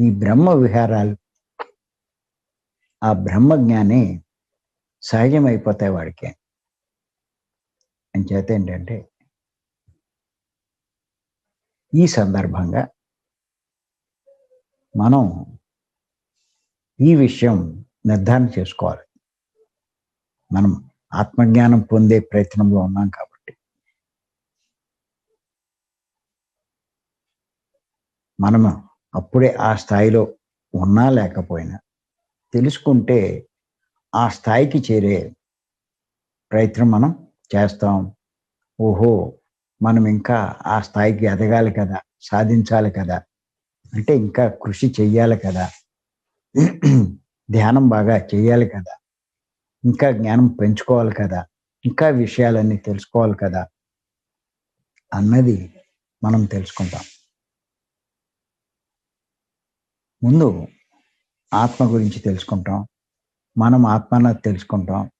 ఈ బ్రహ్మ విహారాలు ఆ బ్రహ్మ జ్ఞానే సహజమైపోతాయి వాడికి. అంచేత ఏంటంటే ఈ సందర్భంగా మనం ఈ విషయం నిర్ధారణ చేసుకోవాలి. మనం ఆత్మజ్ఞానం పొందే ప్రయత్నంలో ఉన్నాం కాబట్టి. మనము అప్పుడే ఆ స్థాయిలో ఉన్నా లేకపోయినా తెలుసుకుంటే ఆ స్థాయికి చేరే ప్రయత్నం మనం చేస్తాం. ఓహో! మనం ఇంకా ఆ స్థాయికి ఎదగాలి కదా సాధించాలి కదా అంటే ఇంకా కృషి చెయ్యాలి కదా ధ్యానం బాగా చేయాలి కదా ఇంకా జ్ఞానం పెంచుకోవాలి కదా ఇంకా విషయాలన్నీ తెలుసుకోవాలి కదా అన్నది మనం తెలుసుకుంటాం. ముందు ఆత్మ గురించి తెలుసుకుంటాం. మనం ఆత్మన తెలుసుకుంటాం.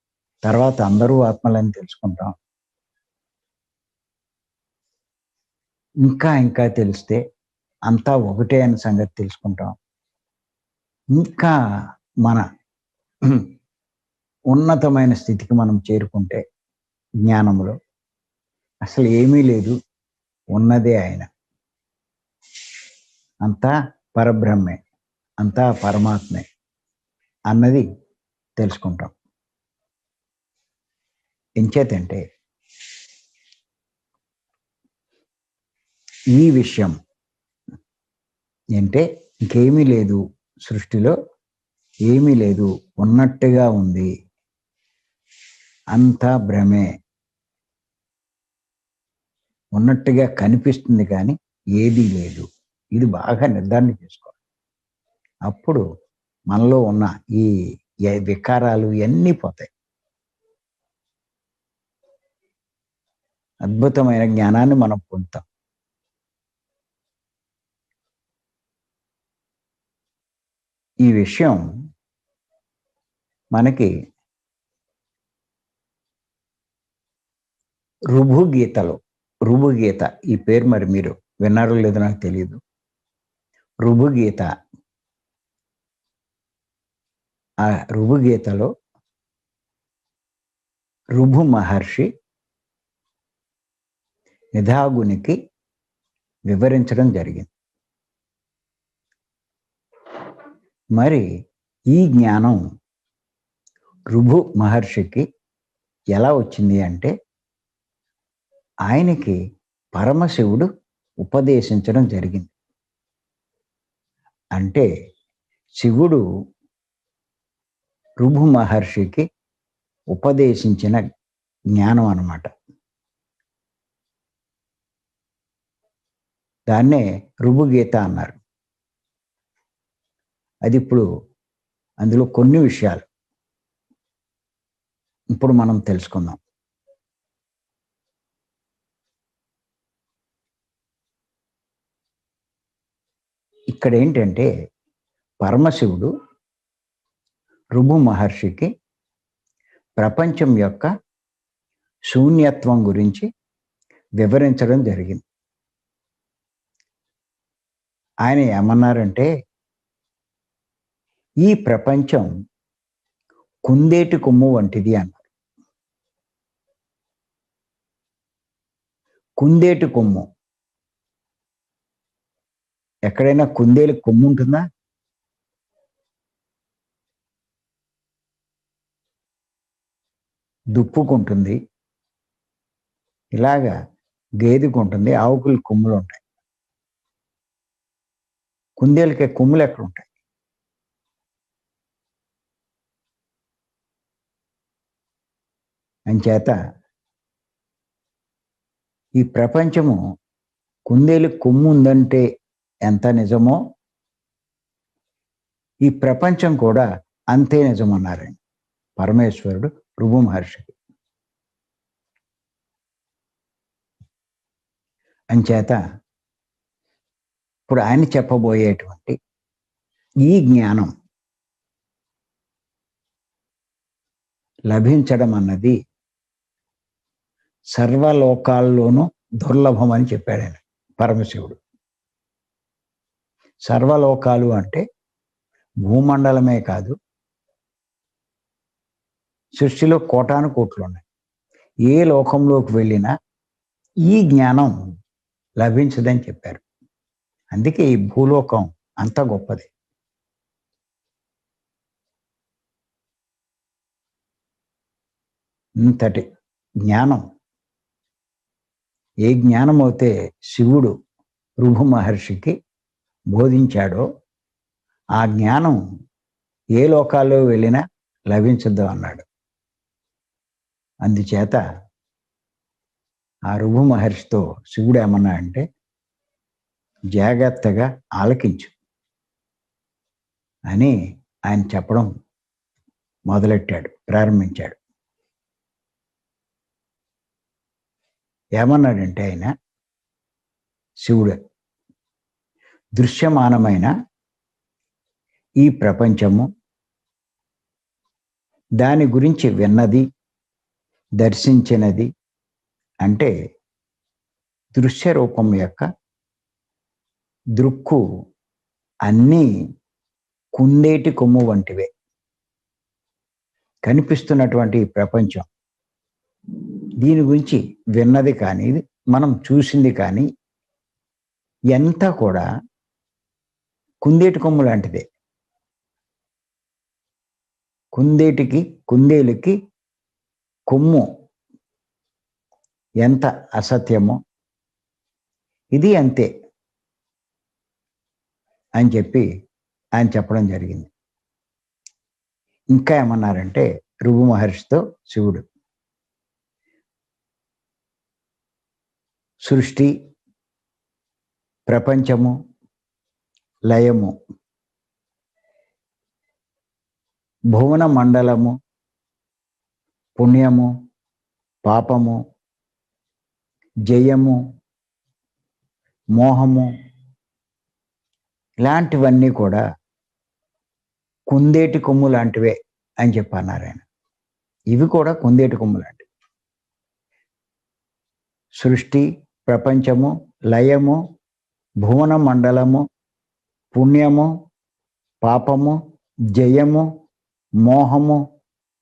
తర్వాత అందరూ ఆత్మలని తెలుసుకుంటాం. ఇంకా ఇంకా తెలిస్తే అంతా ఒకటే అనే సంగతి తెలుసుకుంటాం. ఇంకా మన ఉన్నతమైన స్థితికి మనం చేరుకుంటే జ్ఞానంలో అసలు ఏమీ లేదు. ఉన్నదే ఆయన. అంతా పరబ్రహ్మే. అంతా పరమాత్మే అన్నది తెలుసుకుంటాం. ఎంచేతంటే ఈ విషయం అంటే ఇంకేమీ లేదు సృష్టిలో ఏమీ లేదు ఉన్నట్టుగా ఉంది. అంతా భ్రమే. ఉన్నట్టుగా కనిపిస్తుంది కానీ ఏదీ లేదు. ఇది బాగా నిర్ధారణ చేసుకోవాలి. అప్పుడు మనలో ఉన్న ఈ వికారాలు ఇవన్నీ పోతాయి. అద్భుతమైన జ్ఞానాన్ని మనం పొందుతాం. ఈ విషయం మనకి రుభు రుభుగీత రుభు గీత ఈ పేరు మరి మీరు విన్నారో లేదో నాకు తెలియదు. రుభు గీత ఆ రుభుగీతలో రుభు మహర్షి నిధాగునికి వివరించడం జరిగింది. మరి ఈ జ్ఞానం రుభు మహర్షికి ఎలా వచ్చింది అంటే ఆయనకి పరమశివుడు ఉపదేశించడం జరిగింది. అంటే శివుడు రుభు మహర్షికి ఉపదేశించిన జ్ఞానం అన్నమాట. దాన్నే రుభుగీత అన్నారు. అది ఇప్పుడు అందులో కొన్ని విషయాలు. ఇప్పుడు మనం తెలుసుకుందాం. ఇక్కడ ఏంటంటే పరమశివుడు రుభు మహర్షికి ప్రపంచం యొక్క శూన్యత్వం గురించి వివరించడం జరిగింది. ఆయన ఏమన్నారంటే ఈ ప్రపంచం కుందేటి కొమ్ము వంటిది అన్నారు. కుందేటి కొమ్ము. ఎక్కడైనా కుందేలు కొమ్ము ఉంటుందా? దుప్పుకుంటుంది. ఇలాగా గేదెకుంటుంది. ఆవుకులు కొమ్ములు ఉంటాయి కుందేలకి కొమ్ములు ఎక్కడ ఉంటాయి అంచేత ఈ ప్రపంచము కుందేలు కొమ్ము ఉందంటే ఎంత నిజమో ఈ ప్రపంచం కూడా అంతే నిజమన్నారండి. పరమేశ్వరుడు రుభు మహర్షికి. అంచేత ఇప్పుడు ఆయన చెప్పబోయేటువంటి ఈ జ్ఞానం లభించడం అన్నది సర్వలోకాల్లోనూ దుర్లభం అని చెప్పాడు ఆయన పరమశివుడు. సర్వలోకాలు అంటే భూమండలమే కాదు సృష్టిలో కోటాను కోట్లు ఉన్నాయి. ఏ లోకంలోకి వెళ్ళినా ఈ జ్ఞానం లభించదని చెప్పారు. అందుకే ఈ భూలోకం అంత గొప్పది. ఇంతటి జ్ఞానం ఏ జ్ఞానం అయితే శివుడు రుభు మహర్షికి బోధించాడో ఆ జ్ఞానం ఏ లోకాల్లో వెళ్ళినా లభించద్దు అన్నాడు. అందుచేత ఆ రుభు మహర్షితో శివుడు ఏమన్నా అంటే జాగ్రత్తగా ఆలకించు అని ఆయన చెప్పడం మొదలెట్టాడు ప్రారంభించాడు. ఏమన్నాడంటే ఆయన శివుడు దృశ్యమానమైన ఈ ప్రపంచము దాని గురించి విన్నది దర్శించినది అంటే దృశ్య రూపం యొక్క దృక్కు అన్నీ కుందేటి కొమ్ము వంటివే. కనిపిస్తున్నటువంటి ఈ ప్రపంచం. దీని గురించి విన్నది కానీ మనం చూసింది కానీ ఎంత కూడా కుందేటి కొమ్ము లాంటిదే. కుందేటికి కుందేలుకి కొమ్ము ఎంత అసత్యమో ఇది అంతే అని చెప్పి ఆయన చెప్పడం జరిగింది. ఇంకా ఏమన్నారంటే రుగు మహర్షితో శివుడు సృష్టి ప్రపంచము లయము భువన మండలము పుణ్యము పాపము జయము మోహము ఇలాంటివన్నీ కూడా కుందేటి కొమ్ము లాంటివే అని చెప్పన్నారు ఆయన ఇవి కూడా కుందేటి కొమ్ము లాంటివి. సృష్టి ప్రపంచము లయము భువన మండలము పుణ్యము పాపము జయము మోహము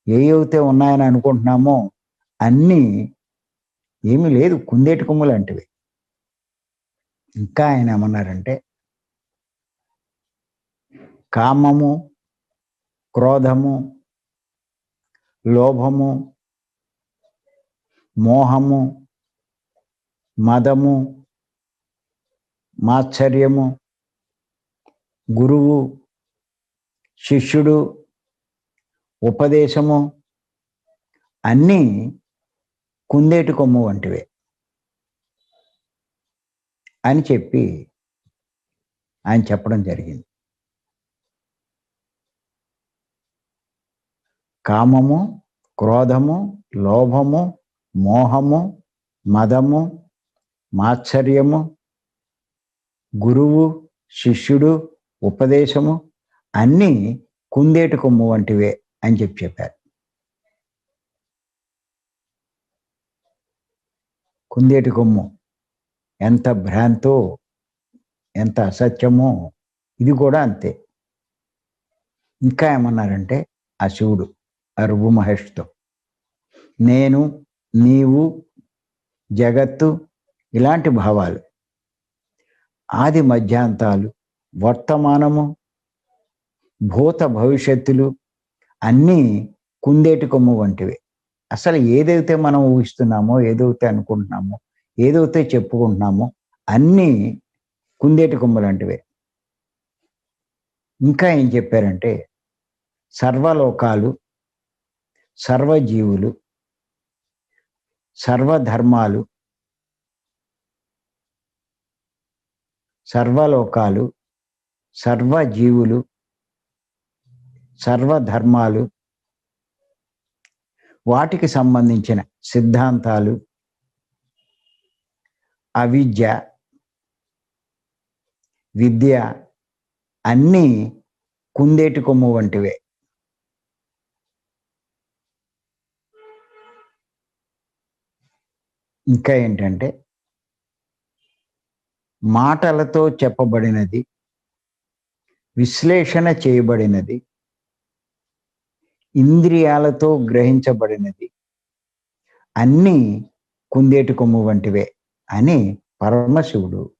ఏవైతే ఉన్నాయని అనుకుంటున్నామో అన్నీ ఏమీ లేదు. కుందేటి కొమ్ము లాంటివి ఇంకా ఆయన ఏమన్నారంటే కామము క్రోధము లోభము మోహము మదము మాత్సర్యము గురువు శిష్యుడు ఉపదేశము అన్నీ కుందేటి కొమ్ము వంటివే అని చెప్పి ఆయన చెప్పడం జరిగింది. కామము క్రోధము లోభము మోహము మదము మాత్సర్యము గురువు శిష్యుడు ఉపదేశము అన్నీ కుందేటి కొమ్ము వంటివే అని చెప్పి చెప్పారు. కుందేటి కొమ్ము ఎంత భ్రాంతో ఎంత అసత్యమో ఇది కూడా అంతే. ఇంకా ఏమన్నారంటే ఆ శివుడు ఆ రుభు మహేష్తో నేను నీవు జగత్తు ఇలాంటి భావాలు ఆది మధ్యాంతాలు వర్తమానము భూత భవిష్యత్తులు అన్నీ కుందేటి కొమ్ము వంటివి. అసలు ఏదైతే మనం ఊహిస్తున్నామో ఏదైతే అనుకుంటున్నామో ఏదైతే చెప్పుకుంటున్నామో అన్నీ కుందేటి కొమ్ము లాంటివే. ఇంకా ఏం చెప్పారంటే సర్వలోకాలు సర్వజీవులు సర్వధర్మాలు సర్వలోకాలు సర్వజీవులు సర్వధర్మాలు వాటికి సంబంధించిన సిద్ధాంతాలు అవిద్య విద్య అన్నీ కుందేటి కొమ్ము వంటివే. ఇంకా ఏంటంటే మాటలతో చెప్పబడినది విశ్లేషణ చేయబడినది ఇంద్రియాలతో గ్రహించబడినది. అన్నీ కుందేటి కొమ్ము వంటివే అని పరమశివుడు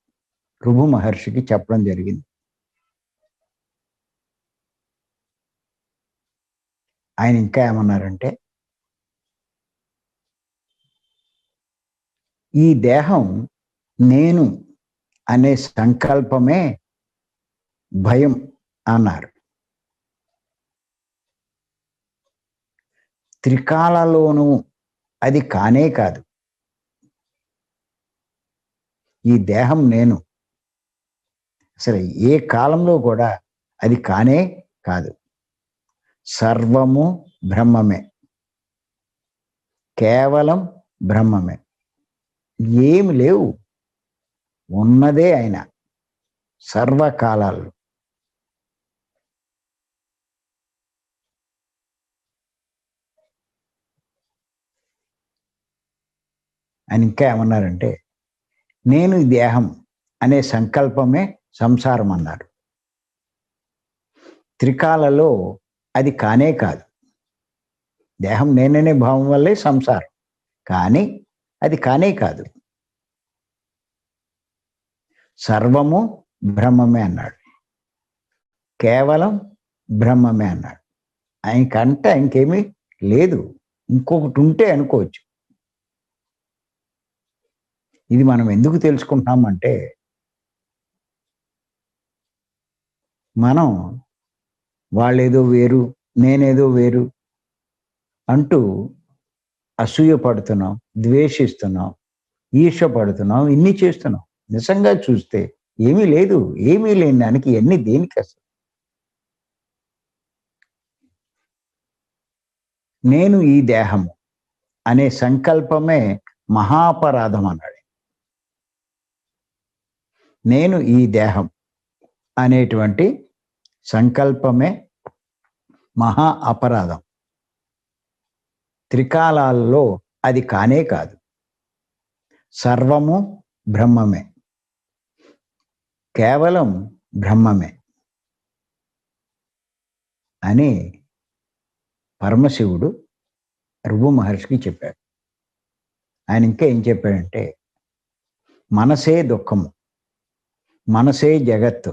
రుభు మహర్షికి చెప్పడం జరిగింది. ఆయన ఇంకా ఏమన్నారంటే ఈ దేహం నేను అనే సంకల్పమే భయం అన్నారు. త్రికాలలోనూ అది కానే కాదు. ఈ దేహం నేను. అసలు ఏ కాలంలో కూడా అది కానే కాదు. సర్వము బ్రహ్మమే. కేవలం బ్రహ్మమే. ఏమి లేవు. ఉన్నదే ఆయన సర్వకాలాల్లో. అని ఇంకా ఏమన్నారంటే నేను ఈ దేహం అనే సంకల్పమే సంసారం అన్నారు. త్రికాలలో అది కానే కాదు. దేహం నేననే భావం వల్లే సంసారం. కానీ అది కానే కాదు. సర్వము బ్రహ్మమే అన్నాడు. కేవలం బ్రహ్మమే అన్నాడు. ఆయనకంట ఇంకేమీ లేదు. ఇంకొకటి ఉంటే అనుకోవచ్చు. ఇది మనం ఎందుకు తెలుసుకుంటున్నామంటే మనం వాళ్ళేదో వేరు నేనేదో వేరు అంటూ అసూయ పడుతున్నాం ద్వేషిస్తున్నాం ఈర్ష పడుతున్నాం ఇన్ని చేస్తున్నాం. నిజంగా చూస్తే ఏమీ లేదు ఏమీ లేని దానికి ఎన్ని దేనికి అసలు? నేను ఈ దేహము అనే సంకల్పమే మహాపరాధం అన్నాడు. నేను ఈ దేహం అనేటువంటి సంకల్పమే మహా అపరాధం. త్రికాలాల్లో అది కానే కాదు. సర్వము బ్రహ్మమే. కేవలం బ్రహ్మమే. అని పరమశివుడు రుభు మహర్షికి చెప్పాడు. ఆయన ఇంకా ఏం చెప్పాడంటే మనసే దుఃఖము. మనసే జగత్తు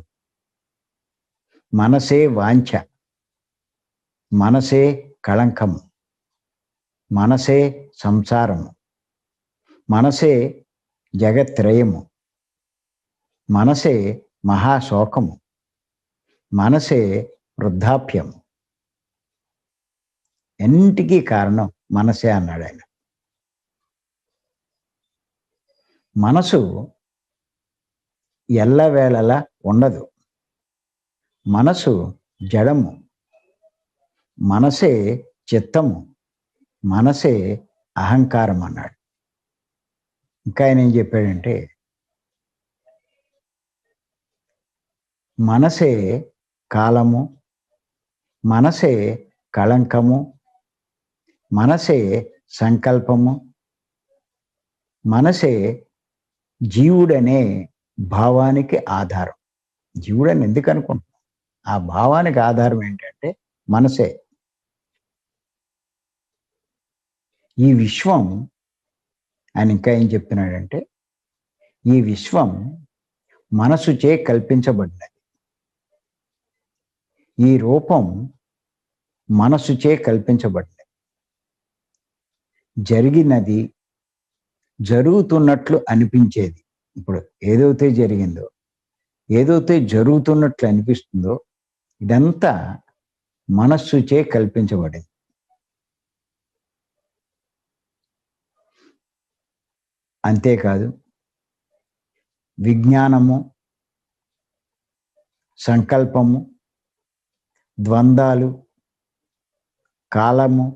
మనసే వాంఛ మనసే కళంకము మనసే సంసారము మనసే జగత్రయము మనసే మహాశోకము మనసే వృద్ధాప్యము ఎన్నిటికీ కారణం మనసే అన్నాడు ఆయన. మనసు ఎల్లవేళలా ఉండదు. మనసు జడము. మనసే చిత్తము. మనసే అహంకారం అన్నాడు. ఇంకా ఆయన ఏం చెప్పాడంటే మనసే కాలము. మనసే కళంకము. మనసే సంకల్పము. మనసే జీవుడనే భావానికి ఆధారం. జీవుడని ఎందుకు అనుకుంటున్నాం? ఆ భావానికి ఆధారం ఏంటంటే మనసే. ఈ విశ్వం ఆయన ఇంకా ఏం చెప్తున్నాడంటే ఈ విశ్వం మనసుచే కల్పించబడినది. ఈ రూపం మనసుచే కల్పించబడినది. జరిగినది జరుగుతున్నట్లు అనిపించేది. ఇప్పుడు ఏదైతే జరిగిందో ఏదైతే జరుగుతున్నట్లు అనిపిస్తుందో ఇదంతా మనస్సుచే కల్పించబడింది. అంతేకాదు విజ్ఞానము సంకల్పము ద్వంద్వాలు కాలము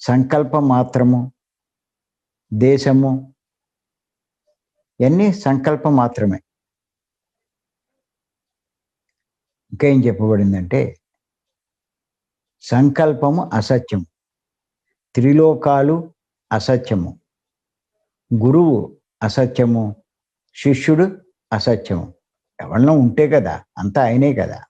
సంకల్పం మాత్రము దేశము ఇవన్నీ సంకల్పం మాత్రమే. ఇంకేం చెప్పబడిందంటే సంకల్పము అసత్యము. త్రిలోకాలు అసత్యము. గురువు అసత్యము. శిష్యుడు అసత్యము. ఎవరినో ఉంటే కదా అంతా ఆయనే కదా.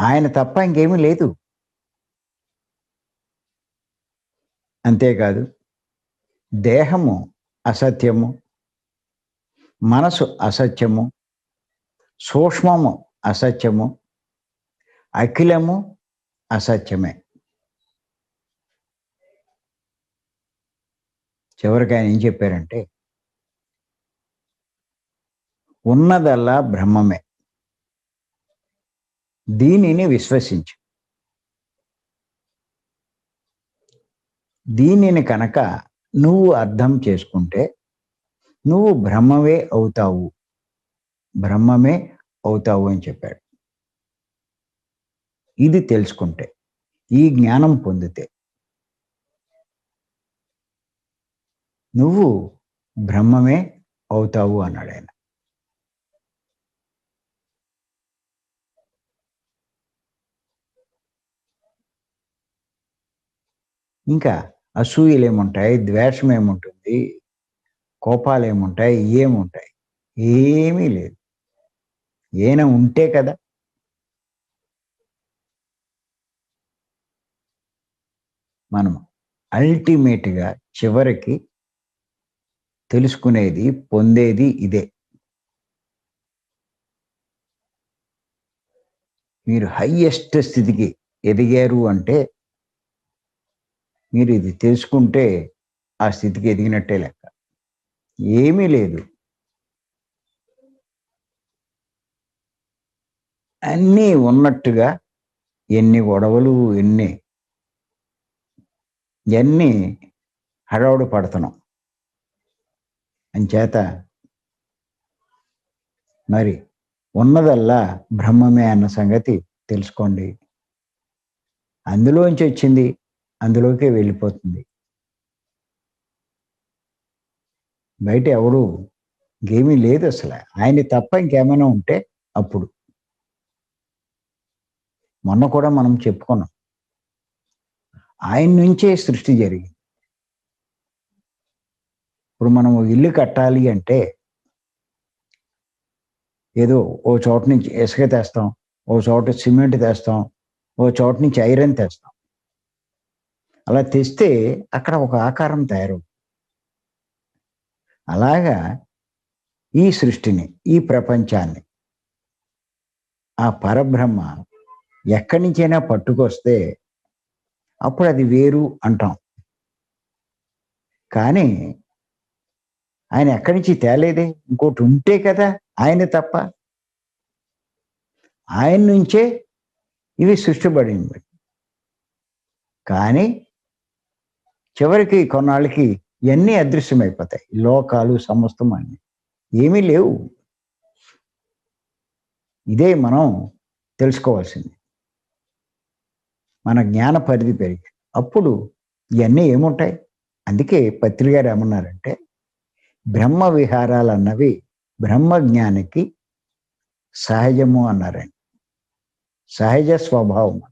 ఆయన తప్ప ఇంకేమీ లేదు. అంతేకాదు దేహము అసత్యము మనసు అసత్యము సూక్ష్మము అసత్యము అఖిలము అసత్యమే. చివరికి ఆయన ఏం చెప్పారంటే ఉన్నదల్లా బ్రహ్మమే. దీనిని విశ్వసించు. దీనిని కనుక నువ్వు అర్థం చేసుకుంటే నువ్వు బ్రహ్మవే అవుతావు. బ్రహ్మమే అవుతావు అని చెప్పాడు. ఇది తెలుసుకుంటే ఈ జ్ఞానం పొందితే నువ్వు బ్రహ్మమే అవుతావు అన్నాడు ఆయన. ఇంకా అసూయలు ఏముంటాయి ద్వేషం ఏముంటుంది కోపాలు ఏముంటాయి? ఏముంటాయి ఏమీ లేదు. ఏన ఉంటే కదా. మనం అల్టిమేట్గా చివరికి తెలుసుకునేది పొందేది ఇదే. మీరు హయ్యెస్ట్ స్థితికి ఎదిగారు అంటే మీరు ఇది తెలుసుకుంటే ఆ స్థితికి ఎదిగినట్టే లెక్క. ఏమీ లేదు. అన్నీ ఉన్నట్టుగా ఎన్ని గొడవలు ఎన్ని ఎన్ని హడావుడు పడుతున్నాం. అంచేత మరి ఉన్నదల్లా బ్రహ్మమే అన్న సంగతి తెలుసుకోండి. అందులోంచి వచ్చింది అందులోకి వెళ్ళిపోతుంది. బయట ఎవడు ఇంకేమీ లేదు అసలు. ఆయన తప్ప ఇంకేమైనా ఉంటే అప్పుడు. మొన్న కూడా మనం చెప్పుకున్నాం. ఆయన నుంచే సృష్టి జరిగింది. ఇప్పుడు మనం ఇల్లు కట్టాలి అంటే ఏదో ఓ చోట నుంచి ఇసుక తెస్తాం ఓ చోట సిమెంట్ తెస్తాం ఓ చోట నుంచి ఐరన్ తెస్తాం. అలా తెస్తే అక్కడ ఒక ఆకారం తయారు. అలాగా ఈ సృష్టిని ఈ ప్రపంచాన్ని ఆ పరబ్రహ్మ ఎక్కడి నుంచైనా పట్టుకొస్తే అప్పుడు అది వేరు అంటాం. కానీ ఆయన ఎక్కడి నుంచి తేలేదే? ఇంకోటి ఉంటే కదా ఆయన తప్ప. ఆయన నుంచే ఇవి సృష్టిబడింది కానీ చివరికి కొన్నాళ్ళకి ఇవన్నీ అదృశ్యమైపోతాయి? లోకాలు సమస్తం అన్ని. ఏమీ లేవు. ఇదే మనం తెలుసుకోవాల్సింది. మన జ్ఞాన పరిధి పెరిగి. అప్పుడు ఇవన్నీ ఏముంటాయి? అందుకే పత్రి గారు ఏమన్నారంటే బ్రహ్మ విహారాలు అన్నవి బ్రహ్మ జ్ఞానికి సహజము అన్నారండి. సహజ స్వభావం.